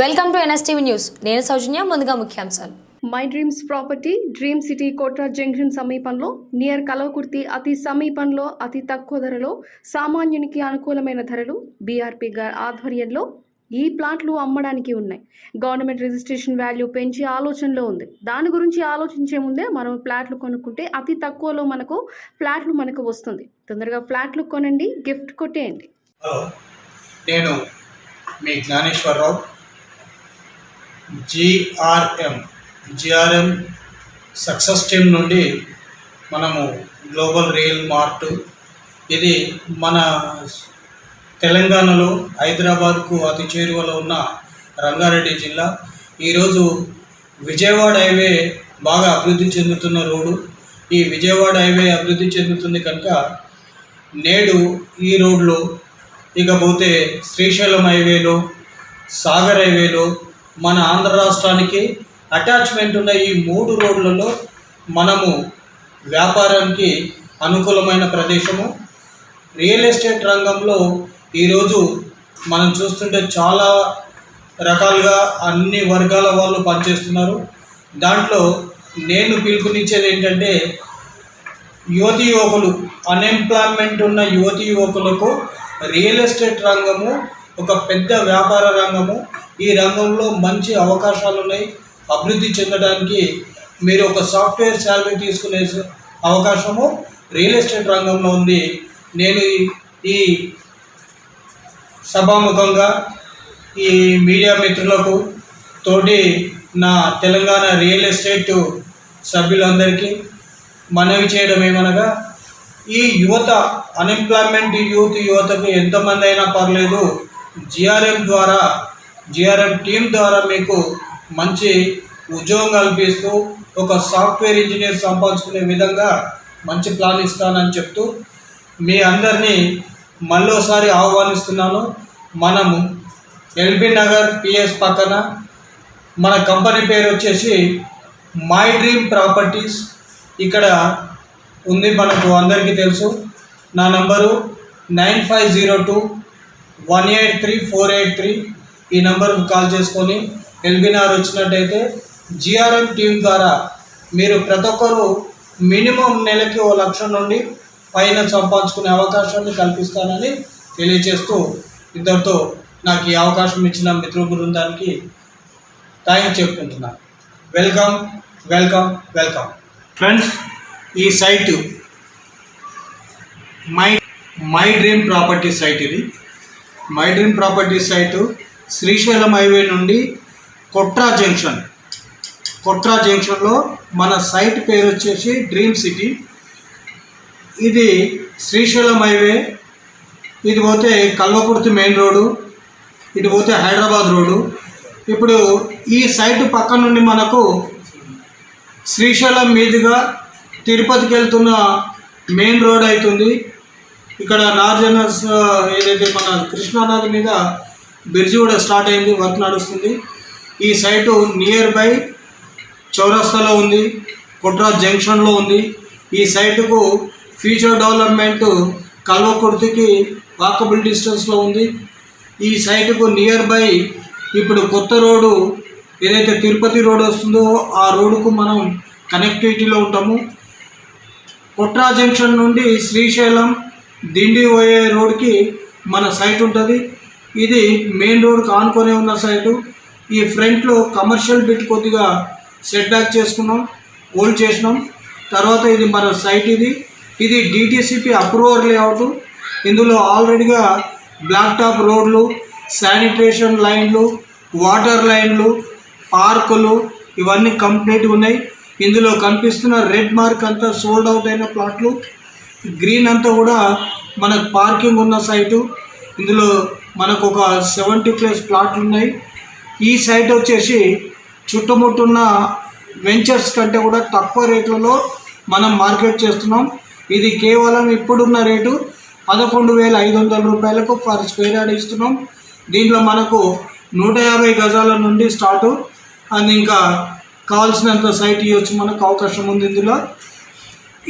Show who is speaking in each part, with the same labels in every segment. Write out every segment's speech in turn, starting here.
Speaker 1: Welcome to NSTV news. నేను సౌజన్య ముందుగా ముఖ్యాంశాలు.
Speaker 2: My dreams property dream city Kotra junction సమీపంలో నియర్ కలవకుర్తి అతి సమీపంలో అతి తక్కువ ధరలో సామాన్యునికి అనుకూలమైన ధరలు బీఆర్పీ గారి ఆధ్వర్యంలో ఈ ప్లాట్లు అమ్మడానికి ఉన్నాయి. గవర్నమెంట్ రిజిస్ట్రేషన్ వాల్యూ పెంచే ఆలోచనలో ఉంది. దాని గురించి ఆలోచించే ముందే మనం ప్లాట్లు కొనుక్కుంటే అతి తక్కువలో మనకు ప్లాట్లు మనకు వస్తుంది. తొందరగా ప్లాట్లు కొనండి గిఫ్ట్ కొట్టేయండి.
Speaker 3: హలో నేను మీ Gnaneswararao. GRM GRM success team నుండి మనము గ్లోబల్ రియల్ మార్ట్ ఇది మన తెలంగాణలో హైదరాబాద్కు అతి చేరువలో ఉన్న రంగారెడ్డి జిల్లా. ఈరోజు విజయవాడ హైవే బాగా అభివృద్ధి చెందుతున్న రోడ్డు. ఈ విజయవాడ హైవే అభివృద్ధి చెందుతుంది కనుక నేడు ఈ రోడ్లో ఇకపోతే శ్రీశైలం హైవేలో సాగర్ హైవేలో మన ఆంధ్ర రాష్ట్రానికి అటాచ్మెంట్ ఉన్న ఈ మూడు రోడ్లలో మనము వ్యాపారానికి అనుకూలమైన ప్రదేశము. రియల్ ఎస్టేట్ రంగంలో ఈరోజు మనం చూస్తుంటే చాలా రకాలుగా అన్ని వర్గాల వాళ్ళు పనిచేస్తున్నారు. దాంట్లో నేను పిలుపునిచ్చేది ఏంటంటే యువతి యువకులు అన్ఎంప్లాయ్మెంట్ ఉన్న యువతి యువకులకు రియల్ ఎస్టేట్ రంగము ఒక పెద్ద వ్యాపార రంగము. ఈ రంగంలో మంచి అవకాశాలు ఉన్నాయి అభివృద్ధి చెందడానికి మీరు ఒక సాఫ్ట్వేర్ శాలరీ తీసుకునే అవకాశము రియల్ ఎస్టేట్ రంగంలో ఉంది. నేను ఈ- ఈ సభాముఖంగా ఈ మీడియా మిత్రులకు తోటి నా తెలంగాణ రియల్ ఎస్టేట్ సభ్యులందరికీ మనవి చేయడం ఏమనగా ఈ యువత అన్ఎంప్లాయ్మెంట్ యూత్ యువతకు ఎంతమంది అయినా పర్లేదు. జిఆర్ఎం ద్వారా జిఆర్ఎం టీం ద్వారా మీకు మంచి ఉద్యోగం కల్పిస్తూ ఒక సాఫ్ట్వేర్ ఇంజనీర్ సంపాదించుకునే విధంగా మంచి ప్లాన్ ఇస్తానని చెప్తూ మీ అందరినీ మళ్ళోసారి ఆహ్వానిస్తున్నాను. మనము ఎల్బీ నగర్ పిఎస్ పక్కన మన కంపెనీ పేరు వచ్చేసి మై డ్రీమ్ ప్రాపర్టీస్ ఇక్కడ ఉంది మనకు అందరికీ తెలుసు. నా number nine five zero two one eight three four eight three ఈ నంబర్కు కాల్ చేసుకొని ఎల్బీనార్ వచ్చినట్టయితే జిఆర్ఎం టీం ద్వారా మీరు ప్రతి ఒక్కరు మినిమం నెలకి ఓ లక్ష నుండి పైన సంపాదించుకునే అవకాశాన్ని కల్పిస్తానని తెలియజేస్తూ ఇద్దరితో నాకు ఈ అవకాశం ఇచ్చిన మిత్ర బృందానికి థ్యాంక్ చెప్పుకుంటున్నాను వెల్కమ్ వెల్కమ్ వెల్కమ్. ఫ్రెండ్స్ ఈ site my my dream property site ఇది. My dream property site Srisailam highway నుండి కొట్రా జంక్షన్. కొట్రా జంక్షన్లో మన సైట్ పేరు వచ్చేసి డ్రీమ్ సిటీ. ఇది శ్రీశైలం హైవే. ఇది పోతే కల్వకుర్తి మెయిన్ రోడ్డు. ఇటు పోతే హైదరాబాద్ రోడ్డు. ఇప్పుడు ఈ సైట్ పక్క నుండి మనకు శ్రీశైలం మీదుగా తిరుపతికి వెళ్తున్న మెయిన్ రోడ్ అవుతుంది. ఇక్కడ నార్జనస్ ఏదైతే మన కృష్ణానది మీద బ్రిడ్జ్ కూడా స్టార్ట్ అయింది వర్క్ నడుస్తుంది. ఈ సైటు నియర్ బై చౌరస్తాలో ఉంది కుట్రా జంక్షన్లో ఉంది. ఈ సైటుకు ఫ్యూచర్ డెవలప్మెంట్ కల్వకుర్తికి వాకబుల్ డిస్టెన్స్లో ఉంది. ఈ సైటుకు నియర్ బై ఇప్పుడు కొత్త రోడ్డు ఏదైతే తిరుపతి రోడ్ వస్తుందో ఆ రోడ్డుకు మనం కనెక్టివిటీలో ఉంటాము. కుట్రా జంక్షన్ నుండి శ్రీశైలం దిండి పోయే రోడ్కి మన సైట్ ఉంటుంది. ఇది మెయిన్ రోడ్కి ఆనుకొని ఉన్న సైటు ఈ ఫ్రంట్లో కమర్షియల్ బిట్ కొద్దిగా సెట్ బ్యాక్ చేసుకున్నాం హోల్డ్ చేసినాం. తర్వాత ఇది మన సైట్ ఇది. ఇది డిటిసిపి అప్రూవర్ లేఅవుట్ ఇందులో ఆల్రెడీగా బ్లాక్ టాప్ రోడ్లు శానిటేషన్ లైన్లు వాటర్ లైన్లు పార్కులు ఇవన్నీ కంప్లీట్ ఉన్నాయి. ఇందులో కనిపిస్తున్న రెడ్ మార్క్ అంతా సోల్డ్ అవుట్ అయిన ప్లాట్లు గ్రీన్ అంతా కూడా మనకు పార్కింగ్ ఉన్న సైటు. ఇందులో మనకు ఒక సెవెంటీ ప్లస్ ప్లాట్లు ఉన్నాయి. ఈ సైట్ వచ్చేసి చుట్టుముట్టున్న వెంచర్స్ కంటే కూడా తక్కువ రేట్లలో మనం మార్కెట్ చేస్తున్నాం. ఇది కేవలం ఇప్పుడున్న రేటు పదకొండు వేల ఐదు వందల రూపాయలకు పర్ స్క్వేర్ యార్డ్ ఇస్తున్నాం. దీంట్లో మనకు నూట యాభై గజాల నుండి స్టార్టు. అండ్ ఇంకా కావాల్సినంత సైట్ ఇవ్వచ్చు మనకు అవకాశం ఉంది ఇందులో.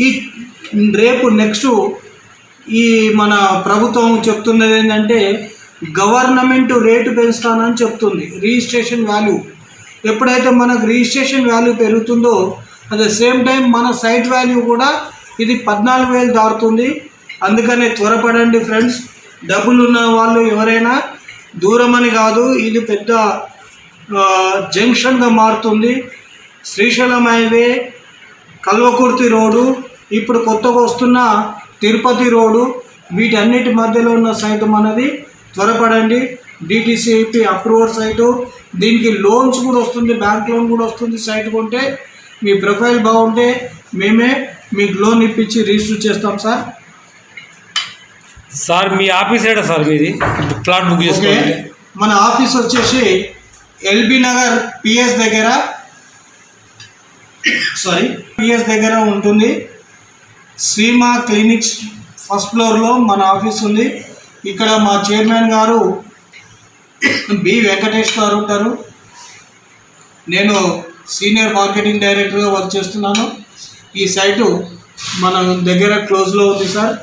Speaker 3: ఈ రేపు నెక్స్ట్ ఈ మన ప్రభుత్వం చెప్తున్నది ఏంటంటే గవర్నమెంట్ రేటు పెంచుతానని చెప్తుంది. Registration value. ఎప్పుడైతే మనకు రిజిస్ట్రేషన్ వాల్యూ పెరుగుతుందో అట్ ద సేమ్ టైం మన సైట్ వాల్యూ కూడా ఇది పద్నాలుగు వేలు దాటుతుంది. అందుకనే త్వరపడండి ఫ్రెండ్స్. డబ్బులు ఉన్న వాళ్ళు ఎవరైనా దూరం అని కాదు ఇది పెద్ద జంక్షన్గా మారుతుంది. శ్రీశైలం హైవే కల్వకుర్తి రోడ్డు ఇప్పుడు కొత్తగా వస్తున్న తిరుపతి రోడ్డు వీటన్నిటి మధ్యలో ఉన్న సైట్ మనది. త్వరపడండి. DTCP approval site. దీనికి లోన్స్ కూడా వస్తుంది బ్యాంక్ లోన్ కూడా వస్తుంది సైట్ కొంటే. మీ ప్రొఫైల్ బాగుంటే మేమే మీకు లోన్ ఇప్పించి రిజిస్టర్ చేస్తాం సార్.
Speaker 4: సార్ మీ ఆఫీస్ ఏడా సార్ మీది? ప్లాట్ బుక్ చేసుకోవాలి
Speaker 3: మన ఆఫీస్ వచ్చేసి ఎల్బీ నగర్ పిఎస్ దగ్గర. సారీ పిఎస్ దగ్గర ఉంటుంది. శ్రీమా క్లినిక్స్ ఫస్ట్ ఫ్లోర్లో మన ఆఫీస్ ఉంది. ఇక్కడ మా చైర్మన్ గారు బి వెంకటేష్ గారు ఉంటారు. నేను సీనియర్ మార్కెటింగ్ డైరెక్టర్గా వర్క్ చేస్తున్నాను. ఈ సైటు మన దగ్గర క్లోజ్లో ఉంది సార్.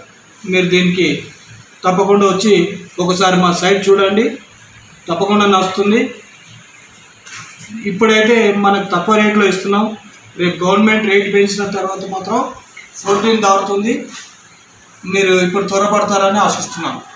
Speaker 3: మీరు దీనికి తప్పకుండా వచ్చి ఒకసారి మా సైట్ చూడండి. తప్పకుండా నచ్చుతుంది ఇప్పుడైతే మనకు తక్కువ రేట్లో ఇస్తున్నాం. రేపు గవర్నమెంట్ రేట్ పెంచిన తర్వాత మాత్రం ఫోర్టీన్ దాటుతుంది. మీరు ఇప్పుడు త్వరపడతారని ఆశిస్తున్నాను.